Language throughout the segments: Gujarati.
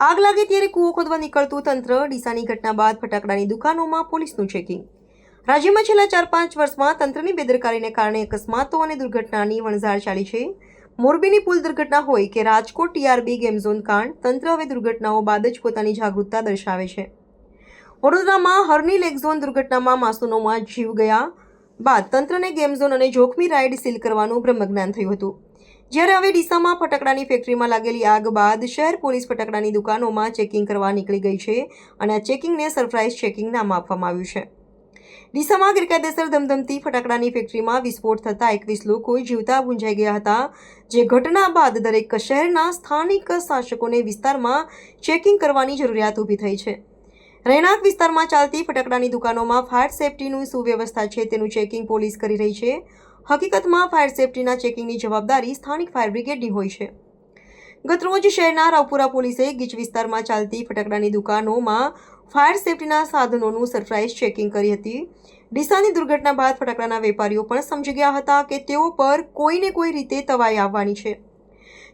આગ લાગે ત્યારે કૂવો ખોદવા નીકળતું તંત્ર ડીસાની ઘટના બાદ ફટાકડાની દુકાનોમાં પોલીસનું ચેકિંગ રાજ્યમાં છેલ્લા ચાર પાંચ વર્ષમાં તંત્રની બેદરકારીને કારણે અકસ્માતો અને દુર્ઘટનાની વણઝાર ચાલી છે. મોરબીની પુલ દુર્ઘટના હોય કે રાજકોટ ટીઆરબી ગેમ ઝોન કાંડ, તંત્ર હવે દુર્ઘટનાઓ બાદ જ પોતાની જાગૃતતા દર્શાવે છે. વડોદરામાં હરની લેક ઝોન દુર્ઘટનામાં માસૂમોમાં જીવ ગયા બાદ તંત્રને ગેમ ઝોન અને જોખમી રાઇડ સીલ કરવાનું બ્રહ્મજ્ઞાન થયું હતું. જ્યારે હવે ડીસામાં ફટાકડાની ફેક્ટરીમાં લાગેલી આગ બાદ શહેર પોલીસ ફટાકડાની દુકાનોમાં ચેકિંગ કરવા નીકળી ગઈ છે અને આ ચેકિંગને સરપ્રાઇઝ ચેકિંગ નામ આપવામાં આવ્યું છે. ડીસામાં ગેરકાયદેસર ધમધમતી ફટાકડાની ફેક્ટરીમાં વિસ્ફોટ થતાં એકવીસ લોકો જીવતા ભૂંજાઈ ગયા હતા, જે ઘટના બાદ દરેક શહેરના સ્થાનિક શાસકોને વિસ્તારમાં ચેકિંગ કરવાની જરૂરિયાત ઊભી થઈ છે. રહેણાંક વિસ્તારમાં ચાલતી ફટાકડાની દુકાનોમાં ફાયર સેફટીનું સુવ્યવસ્થા છે તેનું ચેકિંગ પોલીસ કરી રહી છે. હકીકતમાં ફાયર સેફટીના ચેકિંગની જવાબદારી સ્થાનિક ફાયર બ્રિગેડની હોય છે. ગતરોજ શહેરના રાવપુરા પોલીસે ગીચ વિસ્તારમાં ચાલતી ફટાકડાની દુકાનોમાં ફાયર સેફટીના સાધનોનું સરપ્રાઇઝ ચેકિંગ કરી હતી. ડીસાની દુર્ઘટના બાદ ફટાકડાના વેપારીઓ પણ સમજી ગયા હતા કે તેઓ પર કોઈને કોઈ રીતે તવાઈ આવવાની છે.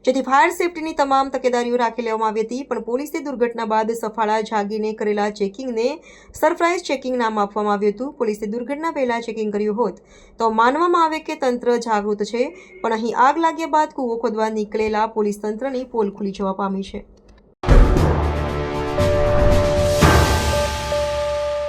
જેથી ફાયર સેફટીની તમામ તકેદારીઓ રાખી લેવામાં આવી હતી, પણ પોલીસે દુર્ઘટના બાદ સફાળા જાગીને કરેલા ચેકિંગને સરપ્રાઇઝ ચેકિંગ નામ આપવામાં આવ્યું હતું. પોલીસે દુર્ઘટના પહેલાં ચેકિંગ કર્યું હોત તો માનવામાં આવે કે તંત્ર જાગૃત છે, પણ અહીં આગ લાગ્યા બાદ કૂવો ખોદવા નીકળેલા પોલીસ તંત્રની પોલ ખુલી જવા પામી છે.